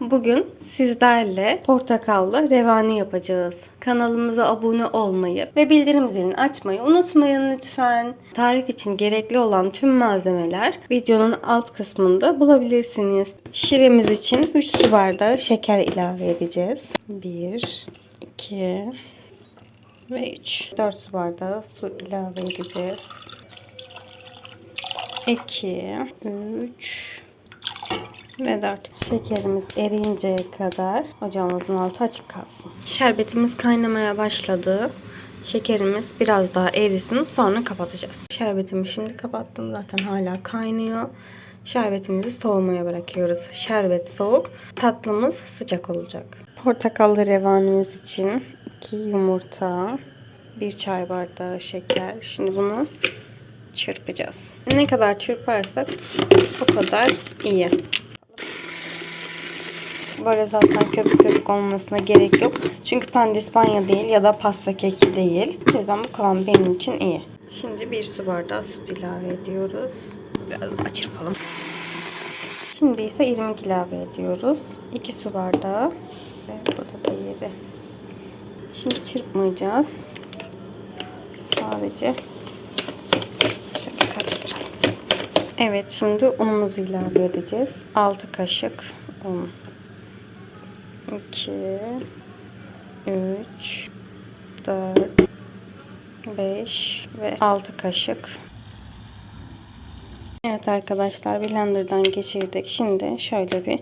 Bugün sizlerle portakallı revani yapacağız. Kanalımıza abone olmayı ve bildirim zilini açmayı unutmayın lütfen. Tarif için gerekli olan tüm malzemeler videonun alt kısmında bulabilirsiniz. Şiremiz için 3 su bardağı şeker ilave edeceğiz. 1, 2 ve 3. 4 su bardağı su ilave edeceğiz. 2, 3, ve 4. Şekerimiz eriyinceye kadar ocağımızın altı açık kalsın. Şerbetimiz kaynamaya başladı. Şekerimiz biraz daha erisin sonra kapatacağız. Şerbetimi şimdi kapattım zaten hala kaynıyor. Şerbetimizi soğumaya bırakıyoruz. Şerbet soğuk, tatlımız sıcak olacak. Portakallı revanimiz için 2 yumurta, 1 çay bardağı şeker. Şimdi bunu çırpacağız. Ne kadar çırparsak o kadar iyi. Böyle zaten köpük köpük olmasına gerek yok. Çünkü pandispanya değil ya da pasta keki değil. O yüzden bu kıvam benim için iyi. Şimdi bir su bardağı süt ilave ediyoruz. Biraz daha çırpalım. Şimdi ise irmik ilave ediyoruz. 2 su bardağı. Ve burada da yeri. Şimdi çırpmayacağız. Sadece şöyle karıştıralım. Evet şimdi unumuzu ilave edeceğiz. 6 kaşık un. 2 3 4 5 ve 6 kaşık. Evet arkadaşlar blenderdan geçirdik. Şimdi şöyle bir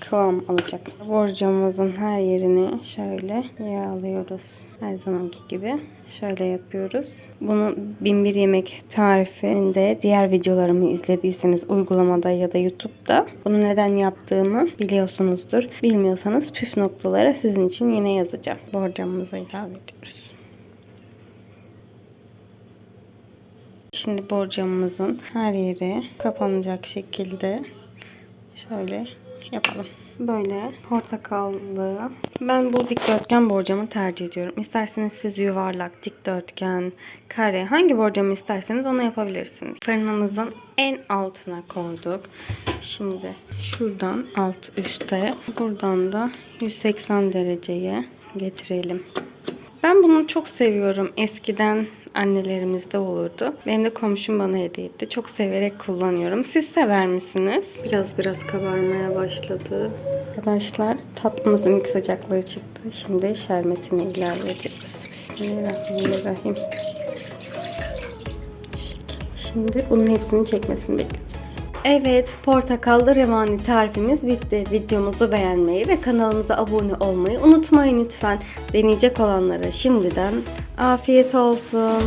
kıvam alacak. Borcamımızın her yerini şöyle yağlıyoruz. Her zamanki gibi şöyle yapıyoruz. Bunu binbir yemek tarifinde diğer videolarımı izlediyseniz uygulamada ya da YouTube'da bunu neden yaptığımı biliyorsunuzdur. Bilmiyorsanız püf noktalara sizin için yine yazacağım. Borcamımıza ilave ediyoruz. Şimdi borcamımızın her yeri kapanacak şekilde şöyle yapalım. Böyle portakallı. Ben bu dikdörtgen borcamı tercih ediyorum. İsterseniz siz yuvarlak, dikdörtgen, kare hangi borcamı isterseniz onu yapabilirsiniz. Fırınımızın en altına koyduk. Şimdi şuradan alt üstte buradan da 180 dereceye getirelim. Ben bunu çok seviyorum. Eskiden annelerimizde olurdu. Benim de komşum bana hediye etti. Çok severek kullanıyorum. Siz sever misiniz? Biraz biraz kabarmaya başladı. Arkadaşlar tatlımızın ilk sıcaklığı çıktı. Şimdi şerbetini ilave. Bismillahirrahmanirrahim. Şimdi bunun hepsini çekmesini bekleyeceğiz. Evet, portakallı revani tarifimiz bitti. Videomuzu beğenmeyi ve kanalımıza abone olmayı unutmayın lütfen. Deneyecek olanlara şimdiden afiyet olsun.